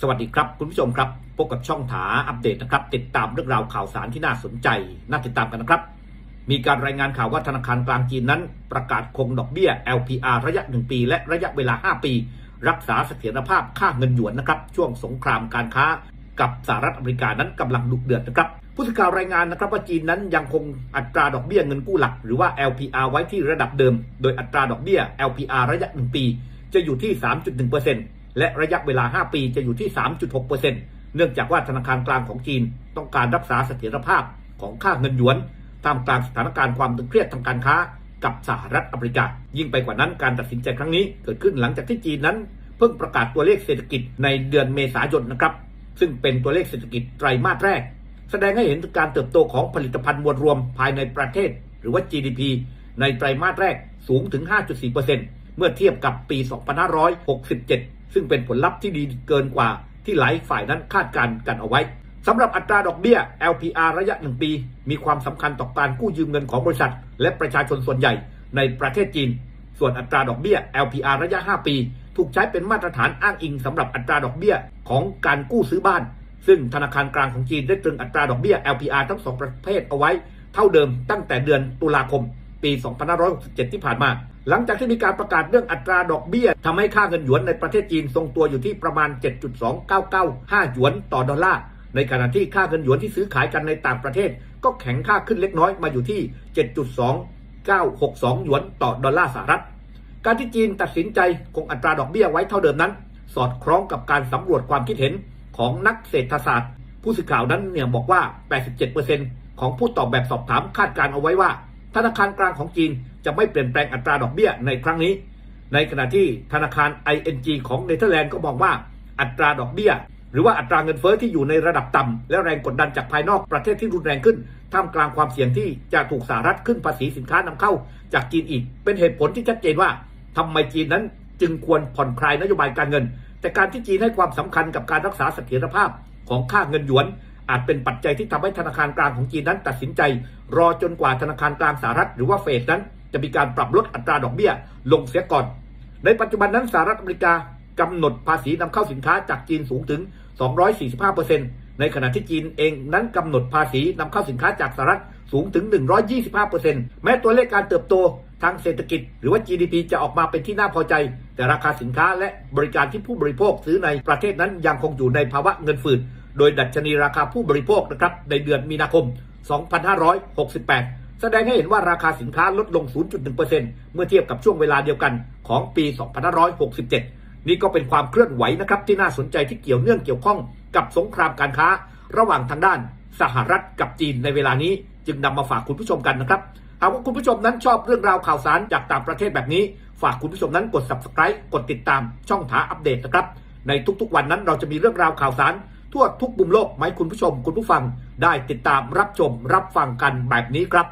สวัสดีครับคุณผู้ชมครับพบกับช่องถาอัปเดตนะครับ ติดตามเรื่องราวข่าวสารที่น่าสนใจ น่าติดตามกันนะครับ มีการรายงานข่าวว่าธนาคารกลางจีนนั้น ประกาศคงดอกเบี้ย LPR ระยะ 1 ปี และระยะเวลา 5 ปี รักษาเสถียรภาพค่าเงินหยวนนะครับ ช่วงสงครามการค้า กับสหรัฐอเมริกานั้นกำลังดุเดือดนะครับผู้สื่อข่าวรายงานนะครับว่าจีนนั้นยังคงอัตราดอกเบี้ยเงินกู้หลัก หรือว่า LPR ไว้ที่ระดับเดิม โดยอัตราดอกเบี้ย LPR ระยะ 1 ปี จะอยู่ที่ 3.1% และระยะเวลา 5 ปีจะอยู่ที่ 3.6%เนื่องจากว่าธนาคารกลางของจีนต้องการรักษาเสถียรภาพของค่าเงินหยวนท่ามกลางสถานการณ์ความตึงเครียดทางการค้ากับสหรัฐอเมริกา ยิ่งไปกว่านั้นการตัดสินใจครั้งนี้เกิดขึ้นหลังจากที่จีนนั้น เพิ่งประกาศตัวเลขเศรษฐกิจในเดือนเมษายนนะครับ ซึ่งเป็นตัวเลขเศรษฐกิจไตรมาสแรก แสดงให้เห็นถึงการเติบโตของผลิตภัณฑ์มวลรวมภายในประเทศ หรือว่า GDP ในไตรมาสแรกสูงถึง 5.4%เมื่อเทียบกับปี 2567 ซึ่งเป็นผลลัพธ์ที่ดีเกินกว่าที่หลายฝ่ายนั้นคาดการณ์กันเอาไว้สำหรับอัตราดอกเบี้ย LPR ระยะ 1 ปี มีความสำคัญต่อการกู้ยืมเงินของบริษัท และประชาชนส่วนใหญ่ในประเทศจีน ส่วนอัตราดอกเบี้ย LPR ระยะ 5 ปี ถูกใช้เป็นมาตรฐานอ้างอิงสำหรับอัตราดอกเบี้ยของการกู้ซื้อบ้าน ซึ่งธนาคารกลางของจีนได้ตรึงอัตราดอกเบี้ย LPR ทั้งสองประเภทเอาไว้ เท่าเดิมตั้งแต่เดือนตุลาคม ปี 2567 ที่ผ่านมา หลังจากที่มีการประกาศเรื่องอัตราดอกเบี้ยทำให้ค่าเงินหยวนในประเทศจีนทรงตัวอยู่ที่ประมาณ 7.2995 หยวนต่อดอลลาร์ในขณะที่ค่าเงินหยวนที่ซื้อขายกันในต่างประเทศ ก็แข็งค่าขึ้นเล็กน้อยมาอยู่ที่ 7.2962 หยวนต่อดอลลาร์สหรัฐ การที่จีนตัดสินใจคงอัตราดอกเบี้ยไว้เท่าเดิมนั้น สอดคล้องกับการสำรวจความคิดเห็นของนักเศรษฐศาสตร์ ผู้สื่อข่าวนั้นเนี่ยบอกว่า 87%ของผู้ตอบแบบสอบถามคาดการเอาไว้ว่า ธนาคารกลางของจีนจะไม่เปลี่ยนแปลงอัตราดอกเบี้ยในครั้งนี้ ในขณะที่ธนาคาร ING ของเนเธอร์แลนด์ก็มองว่าอัตราดอกเบี้ย หรือว่าอัตราเงินเฟ้อที่อยู่ในระดับต่ำและแรงกดดันจากภายนอกประเทศที่รุนแรงขึ้นท่ามกลางความเสี่ยงที่จะถูกสหรัฐขึ้นภาษีสินค้านำเข้า จากจีนอีก เป็นเหตุผลที่ชัดเจนว่าทำไมจีนนั้นจึงควรผ่อนคลายนโยบายการเงิน แต่การที่จีนให้ความสำคัญกับการรักษาเสถียรภาพของค่าเงินหยวน อาจเป็นปัจจัยที่ทำให้ธนาคารกลางของจีนนั้นตัดสินใจ รอจนกว่าธนาคารกลางสหรัฐหรือว่าเฟดนั้น จะมีการปรับลดอัตราดอกเบี้ย ลงเสียก่อน ในปัจจุบันนั้นสหรัฐอเมริกากำหนดภาษีนำเข้าสินค้าจากจีนสูงถึง 245%ในขณะที่จีนเองนั้นกำหนดภาษีนำเข้าสินค้าจากสหรัฐสูงถึง 125%แม้ตัวเลขการเติบโตทางเศรษฐกิจ หรือว่า GDP จะออกมาเป็นที่น่าพอใจ แต่ราคาสินค้าและบริการที่ผู้บริโภคซื้อในประเทศนั้นยังคงอยู่ในภาวะเงินฝืด โดยดัชนีราคาผู้บริโภคนะครับในเดือนมีนาคม 2568 แสดงให้เห็นว่าราคาสินค้าลดลง 0.1%เมื่อเทียบกับช่วงเวลาเดียวกันของปี 2567 นี่ก็เป็นความเคลื่อนไหวนะครับที่น่าสนใจที่เกี่ยวเนื่องเกี่ยวข้องกับสงครามการค้า ระหว่างทางด้านสหรัฐกับจีนในเวลานี้จึงนำมาฝากคุณผู้ชมกันนะครับ หากว่าคุณผู้ชมนั้นชอบเรื่องราวข่าวสารจากต่างประเทศแบบนี้ ฝากคุณผู้ชมนั้นกด subscribe กดติดตามช่องถาอัปเดตนะครับ ในทุกๆวันนั้นเราจะมีเรื่องราวข่าวสาร ทั่วทุกมุมโลกไหมคุณผู้ชม คุณผู้ฟังได้ติดตามรับชมรับฟังกันแบบนี้ครับ